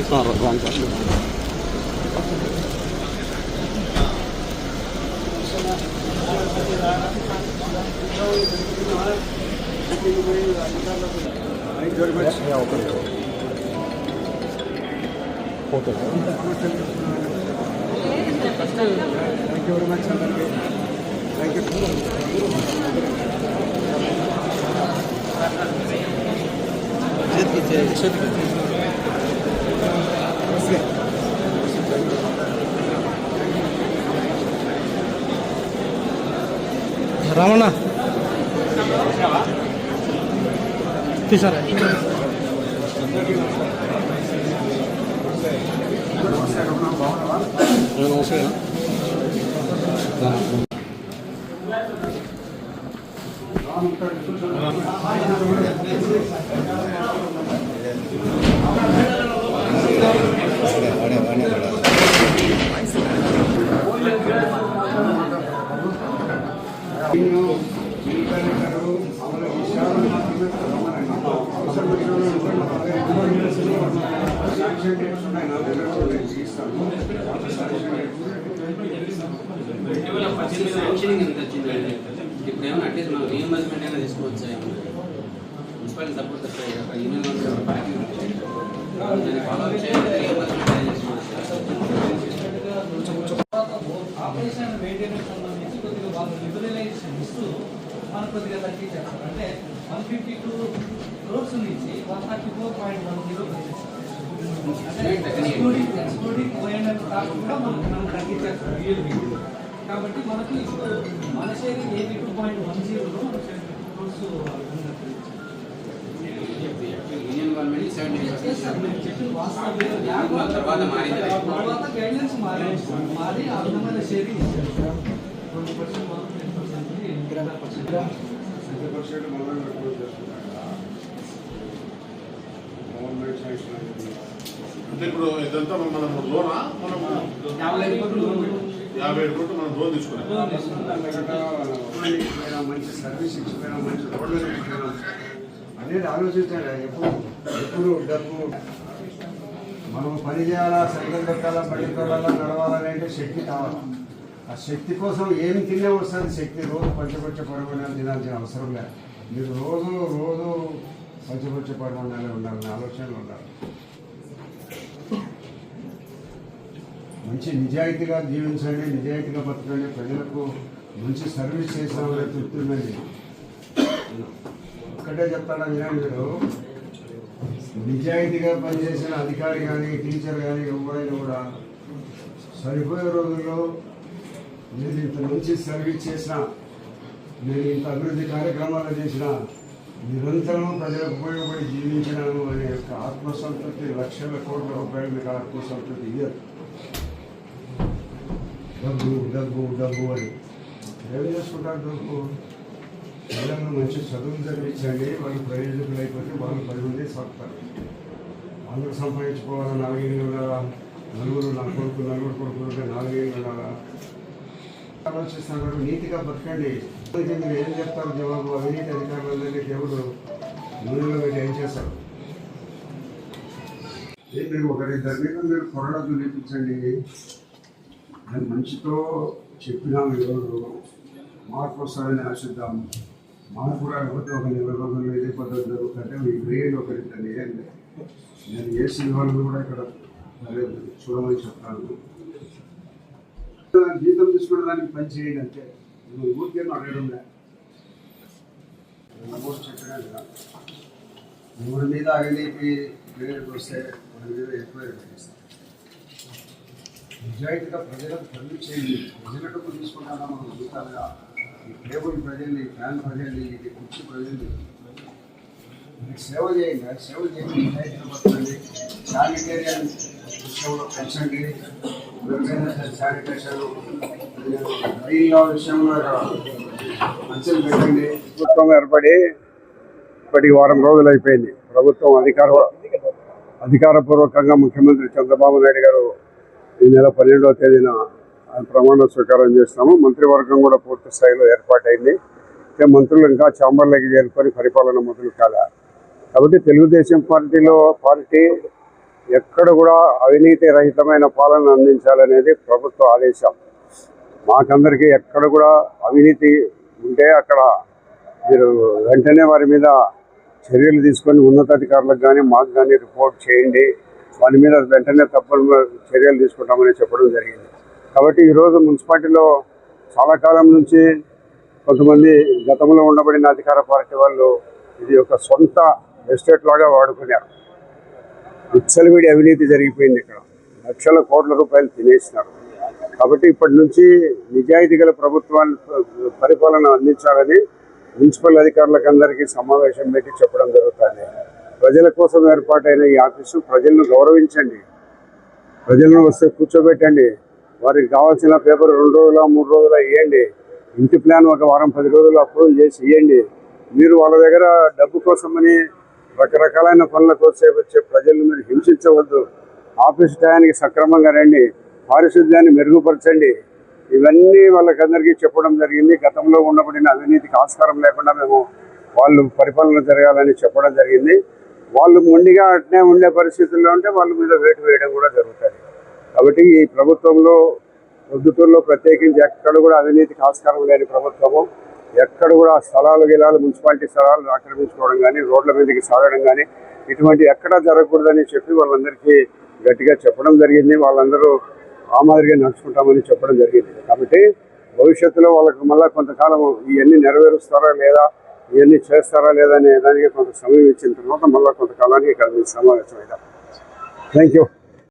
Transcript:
Wrong sir okay sir thank you very much అందరికీ thank you Ramanna తీసారా నమస్తే నేను మిలిటరీ అమలు విషయాలు మాత్రమే చదవమనండి. నమస్కారం వచ్చినప్పుడు శాంక్షన్ డేట్స్ ఉన్నాయి నా దగ్గర కూడా నేను తీస్తాను. శాంక్షన్ డేట్స్ కేవలం పద్దెనిమిది శాంక్షనింగ్ ఎంత వచ్చిందండి ఇప్పుడు ఏమన్నా అట్లీస్ట్ మనం రీఎంబర్స్మెంట్ అయినా తీసుకోవచ్చు మున్సిపాలిటీ సపోర్ట్ వస్తాయి అక్కడ యూనియన్ గవర్నమెంట్ పార్టీ దాన్ని ఫాలో అప్ చేయాలి రీఎంబర్స్మెంట్ అయినా చేసుకోవచ్చు ఆపరేషన్ మెయింటెనెన్స్ సంబంధించి కొద్దిగా వాళ్ళు లిబరలైజేషన్ ఇస్తూ మనకు కొద్దిగా తగ్గించారు అంటే వన్ ఫిఫ్టీ టూ క్రోర్స్ నుంచి one thirty four point one zero excluding excluding O N M cost కూడా మనకు మనం తగ్గించారు రియల్మీ కాబట్టి మనకి ఇప్పుడు మన share eighty two point one జీరోలో మన క్రోర్స్ యూనియన్ గవర్నమెంట్ సెవెంటీ చెప్పిన వాస్తవం తర్వాత మారింది. అది. తర్వాత గైడ్లైన్స్ మారి మారి ఆ విధమైన షేరింగ్ ఇచ్చారు. ట్వంటీ పర్సెంట్ వరకు టెన్ పర్సెంట్ పర్సెంట్ మనం గవర్నమెంట్ శాంక్షన్ అంటే ఇప్పుడు ఇదంతా మనం లోనా? మనం యాభై ఏడు కోట్లు మనం లోన్ తీసుకున్నాం. మంచి సర్వీస్ ఇచ్చిపోయినా మంచి రోడ్లు ఇచ్చిపోయినా అనేది ఆలోచించాలి. ఎప్పుడు ఎప్పుడు డబ్బు మనం పని చేయాలా సంఘం పెట్టాలా బండి తోడాలా అంటే శక్తి కావాలి. ఆ శక్తి కోసం ఏం తినే వస్తుంది? శక్తి రోజు పంచపచ్చ పరమాణాలు తినాల్సిన అవసరం లేదు. మీరు రోజు రోజు పంచపచ్చ పరమాణాలే ఉండాలని ఆలోచనలు ఉండాలి. మంచి నిజాయితీగా జీవించండి నిజాయితీగా బతకండి. ప్రజలకు మంచి సర్వీస్ చేసామనే తృప్తి ఉందండి. ఒక్కటే చెప్తాడా వినండి మీరు. నిజాయితీగా పనిచేసిన అధికారి కానీ టీచర్ కానీ ఎవరైనా కూడా సరిపోయే రోజుల్లో నేను ఇంత మంచి సర్వీస్ చేసిన నేను ఇంత అభివృద్ధి కార్యక్రమాలు చేసిన నిరంతరం ప్రజలకు ఉపయోగపడి జీవించినాను అనే యొక్క ఆత్మసంతృప్తి లక్షల కోట్ల రూపాయల మీకు ఆత్మసంతృప్తి ఇయ్యదు. డబ్బు డబ్బు డబ్బు అని. ఏం చేసుకుంటారు డబ్బు? పిల్లలను మంచి చదువులు చదివించండి వాళ్ళు ప్రయోజకులు అయిపోతే వాళ్ళు పది మంది సాగుతారు అందరూ సంపాదించుకోవాలా నాలుగేళ్ళు ఉండాలా నలుగురు నా కొడుకు నలుగురు కొడుకు ఉంటే ఉండాలా ఉండాలా ఆలోచిస్తున్నాడు నీతిగా బతకండి. మీరు ఏం చెప్తారు జవాబు? అవినీతి అధికారులందరికీ దేవుడు నూనెలో ఏం చేస్తారు? మీరు ఒకరిద్దరి మీద మీరు కొరడా చూపించండి. అది మంచితో చెప్పినాము ఈరోజు మార్పు వస్తారని ఆశిద్దాం. మార్పు రాకపోతే ఒక నెల రోజుల్లో ఇదే పద్ధతి జరుగుతుంటే మీ బ్రెయిన్ ఒకరిద్దరిని ఏం లేదు. నేను ఏ సినిమాలను కూడా ఇక్కడ చూడమని చెప్తాను. జీతం తీసుకునే దానికి పని చేయండి అంతే. నువ్వు ఊరికే అడగడం లే. నమోదు చెప్పినా కదా ఎవరి మీద అవినీతి క్రెడిట్ వస్తే వారి మీద ఎక్కువ నిజాయితీగా ప్రజలకు పనులు చేయండి. ప్రజలకు డబ్బు తీసుకుంటారా మనం చూస్తారుగా ఈ టేబుల్ ప్రజల్ని ఫ్యాన్ ప్రజల్ని ఇది కుర్చీ ప్రజల్ని. మీకు సేవ చేయండి సేవ చేయండి. నిజాయితీగా పట్టండి శానిటేరియన్ విషయంలో పెంచండి విషయంలో మంచిగా పెట్టండి. ప్రభుత్వం ఏర్పడి ఇప్పటికి వారం రోజులు అయిపోయింది. ప్రభుత్వం అధికార అధికారపూర్వకంగా ముఖ్యమంత్రి చంద్రబాబు నాయుడు గారు ఈ నెల పన్నెండవ తేదీన ప్రమాణ స్వీకారం చేస్తాము. మంత్రివర్గం కూడా పూర్తి స్థాయిలో ఏర్పాటైంది. అయితే మంత్రులు ఇంకా చాంబర్లోకి చేరుకొని పరిపాలన మొదలు కాదా కాబట్టి తెలుగుదేశం పార్టీలో పార్టీ ఎక్కడ కూడా అవినీతి రహితమైన పాలన అందించాలనేది ప్రభుత్వ ఆదేశం. మాకందరికీ ఎక్కడ కూడా అవినీతి ఉంటే అక్కడ మీరు వెంటనే వారి మీద చర్యలు తీసుకొని ఉన్నతాధికారులకు కానీ మాకు కానీ రిపోర్ట్ చేయండి. వారి మీద వెంటనే తప్పని చర్యలు తీసుకుంటామని చెప్పడం జరిగింది. కాబట్టి ఈరోజు మున్సిపాలిటీలో చాలా కాలం నుంచి కొంతమంది గతంలో ఉండబడిన అధికార పార్టీ వాళ్ళు ఇది ఒక సొంత ఎస్టేట్ లాగా వాడుకున్నారు. విచ్చలవిడి అవినీతి జరిగిపోయింది ఇక్కడ. లక్షల కోట్ల రూపాయలు తినేసినారు. కాబట్టి ఇప్పటి నుంచి నిజాయితీ గల ప్రభుత్వాన్ని పరిపాలన అందించాలని మున్సిపల్ అధికారులకు అందరికీ సమావేశం పెట్టి చెప్పడం జరుగుతుంది. ప్రజల కోసం ఏర్పాటైన ఈ ఆఫీసు ప్రజలను గౌరవించండి. ప్రజలను వస్తే కూర్చోబెట్టండి. వారికి కావాల్సిన పేపర్ రెండు రోజుల మూడు రోజుల ఇవ్వండి ఇంటి ప్లాన్ ఒక వారం పది రోజులు అప్రూవ్ చేసి ఇవ్వండి మీరు వాళ్ళ దగ్గర డబ్బు కోసమని రకరకాలైన పనుల కోసం వచ్చే ప్రజలు మీరు హింసించవద్దు. ఆఫీస్ టయానికి సక్రమంగా రండి. పారిశుద్ధ్యాన్ని మెరుగుపరచండి. ఇవన్నీ వాళ్ళకందరికీ చెప్పడం జరిగింది. గతంలో ఉండబడిన అవినీతికి ఆస్కారం లేకుండా మేము వాళ్ళు పరిపాలన జరగాలని చెప్పడం జరిగింది. వాళ్ళు మొండిగా అట్నే ఉండే పరిస్థితుల్లో ఉంటే వాళ్ళ మీద వేటు వేయడం కూడా జరుగుతుంది. కాబట్టి ఈ ప్రభుత్వంలో ప్రొద్దుటూరులో ప్రత్యేకించి ఎక్కడ కూడా అవినీతికి ఆస్కారం లేని ప్రభుత్వము. ఎక్కడ కూడా స్థలాలు గిలాలు మున్సిపాలిటీ స్థలాలు ఆక్రమించుకోవడం కానీ రోడ్ల మీదకి సాగడం కానీ ఇటువంటి ఎక్కడా జరగకూడదని చెప్పి వాళ్ళందరికీ గట్టిగా చెప్పడం జరిగింది. వాళ్ళందరూ ఆ మాదిరిగా నడుచుకుంటామని చెప్పడం జరిగింది. కాబట్టి భవిష్యత్తులో వాళ్ళకు మళ్ళీ కొంతకాలం ఇవన్నీ నెరవేరుస్తారా లేదా ఇవన్నీ చేస్తారా లేదా అనే దానికి కొంత సమయం ఇచ్చిన తర్వాత మళ్ళీ కొంతకాలానికి ఇక్కడ మీరు సమావేశం అవుతారు థ్యాంక్ యూ.